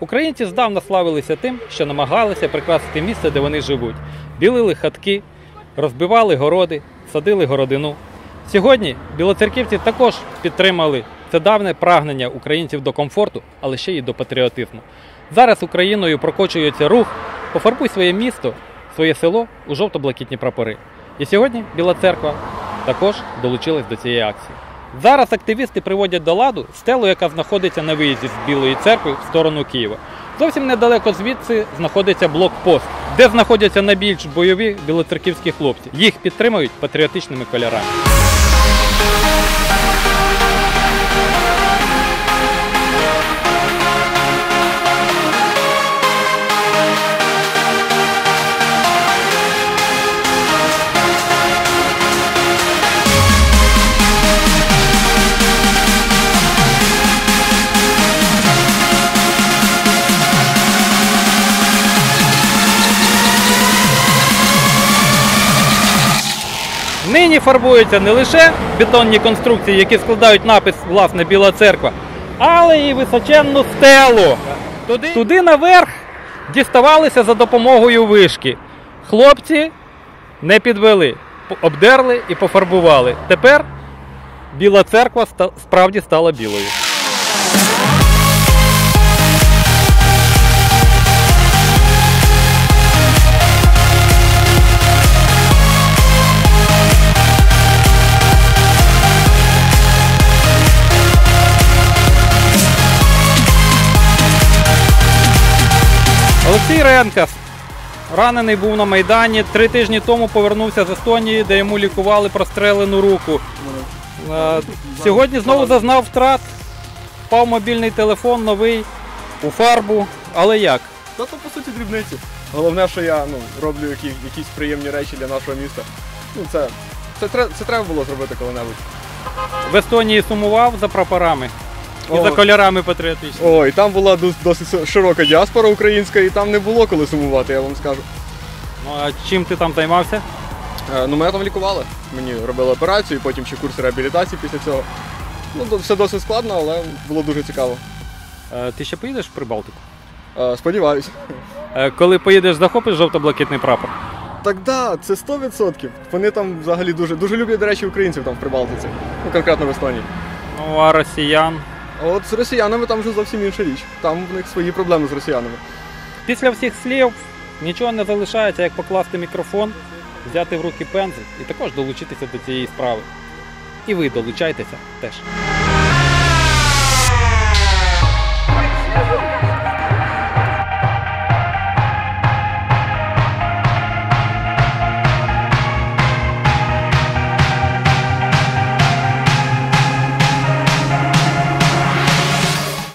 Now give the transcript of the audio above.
Українці здавна славилися тим, що намагалися прикрасити місце, де вони живуть. Білили хатки, розбивали городи, садили городину. Сьогодні білоцерківці також підтримали це давне прагнення українців до комфорту, але ще й до патріотизму. Зараз Україною прокочується рух Пофарбуй своє місто, своє село у жовто-блакитні прапори. І сьогодні Біла церква також долучилась до цієї акції. Зараз активісти приводять до ладу стелу, яка знаходиться на виїзді з Білої церкви в сторону Києва. Зовсім недалеко звідси знаходиться блокпост, де знаходяться найбільш бойові білоцерківські хлопці. Їх підтримують патріотичними кольорами. Нині фарбуються не лише бетонні конструкції, які складають напис власне Біла церква, але й височенну стелу. Туди, Туди наверх діставалися за допомогою вишки. Хлопці не підвели, обдерли і пофарбували. Тепер Біла церква справді стала білою. Олексій Ренкас ранений був на Майдані. Три тижні тому повернувся з Естонії, де йому лікували прострелену руку. Е, Сьогодні знову зазнав втрат. Впав мобільний телефон, новий у фарбу. Але як? Та то по суті дрібниці. Головне, що я ну, роблю які, якісь приємні речі для нашого міста. Ну це, це, тре- це треба було зробити коли-небудь. В Естонії сумував за прапорами і за кольорами патріотичними. Ой, там була дос- досить широка діаспора українська, і там не було коли сумувати, я вам скажу. Ну, а чим ти там займався? Е, ну, мене там лікували. Мені робили операцію, потім ще курс реабілітації після цього. Ну, до- все досить складно, але було дуже цікаво. Е, Ти ще поїдеш в Прибалтику? Е, сподіваюся. Е, Коли поїдеш, захопиш жовто-блакитний прапор. Так да, це 100%. Вони там взагалі дуже дуже люблять, до речі, українців там в Прибалтиці. Ну, конкретно в Естонії. Ну, а росіян. А от з росіянами там вже зовсім інша річ. Там в них свої проблеми з росіянами. Після всіх слів нічого не залишається, як покласти мікрофон, взяти в руки пензель і також долучитися до цієї справи. І ви долучайтеся теж.